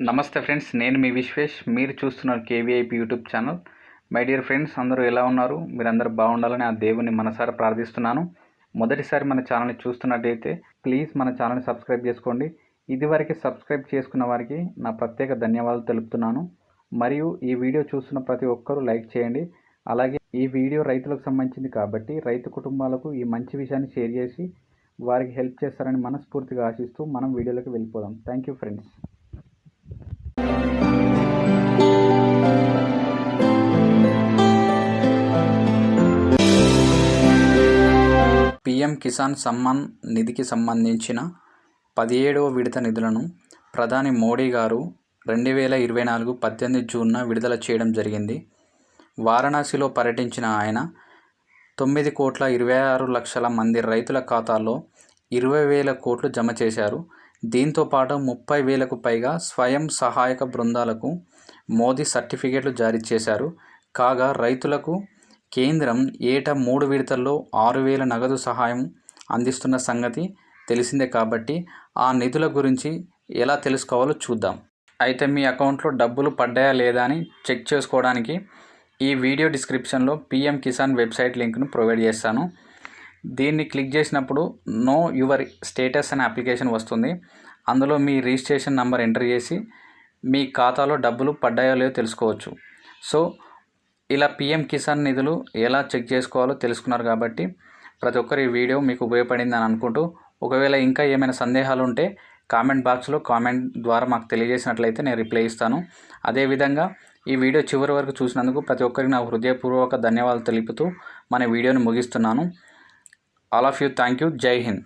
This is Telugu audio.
నమస్తే ఫ్రెండ్స్ నేను మీ విశ్వేష్. మీరు చూస్తున్నారు KVIP YouTube channel. My dear friends అందరూ ఎలా ఉన్నారు? మీరందరూ బాగుండాలని ఆ దేవుని మనసారా ప్రార్థిస్తున్నాను. మొదటిసారి మన ఛానల్ని చూస్తున్నట్టయితే ప్లీజ్ మన ఛానల్ని సబ్స్క్రైబ్ చేసుకోండి. ఇదివరకు సబ్స్క్రైబ్ చేసుకున్న వారికి నా ప్రత్యేక ధన్యవాదాలు తెలుపుతున్నాను. మరియు ఈ వీడియో చూస్తున్న ప్రతి ఒక్కరూ లైక్ చేయండి. అలాగే ఈ వీడియో రైతులకు సంబంధించింది కాబట్టి రైతు కుటుంబాలకు ఈ మంచి విషయాన్ని షేర్ చేసి వారికి హెల్ప్ చేస్తారని మనస్ఫూర్తిగా ఆశిస్తూ మనం వీడియోలోకి వెళ్ళిపోదాం. Thank you friends. Kisan Samman నిధికి సంబంధించిన పదిహేడవ విడత నిధులను ప్రధాని మోడీ గారు రెండు వేల ఇరవై నాలుగు పద్దెనిమిది జూన్న విడుదల చేయడం జరిగింది. వారణాసిలో పర్యటించిన ఆయన తొమ్మిది కోట్ల ఇరవై ఆరు లక్షల మంది రైతుల ఖాతాల్లో ఇరవై వేల కోట్లు జమ చేశారు. దీంతో పాటు ముప్పై వేలకు పైగా స్వయం సహాయక బృందాలకు మోదీ సర్టిఫికేట్లు జారీ చేశారు. కాగా రైతులకు కేంద్రం ఏటా మూడు విడతల్లో ఆరు వేల నగదు సహాయం అందిస్తున్న సంగతి తెలిసిందే కాబట్టి ఆ నిధుల గురించి ఎలా తెలుసుకోవాలో చూద్దాం. అయితే మీ అకౌంట్లో డబ్బులు పడ్డాయా లేదా అని చెక్ చేసుకోవడానికి ఈ వీడియో డిస్క్రిప్షన్లో పిఎం కిసాన్ వెబ్సైట్ లింక్ను ప్రొవైడ్ చేస్తాను. దీన్ని క్లిక్ చేసినప్పుడు నో యువర్ స్టేటస్ అనే అప్లికేషన్ వస్తుంది. అందులో మీ రిజిస్ట్రేషన్ నెంబర్ ఎంటర్ చేసి మీ ఖాతాలో డబ్బులు పడ్డాయో లేదో తెలుసుకోవచ్చు. సో ఇలా పిఎం కిసాన్ నిధులు ఎలా చెక్ చేసుకోవాలో తెలుసుకున్నారు కాబట్టి ప్రతి ఒక్కరి ఈ వీడియో మీకు ఉపయోగపడింది అని అనుకుంటూ ఒకవేళ ఇంకా ఏమైనా సందేహాలు ఉంటే కామెంట్ బాక్స్లో కామెంట్ ద్వారా మాకు తెలియజేసినట్లయితే నేను రిప్లై ఇస్తాను. అదేవిధంగా ఈ వీడియో చివరి వరకు చూసినందుకు ప్రతి ఒక్కరికి నా హృదయపూర్వక ధన్యవాదాలు తెలుపుతూ మన వీడియోని ముగిస్తున్నాను. All of you thank you Jai Hind.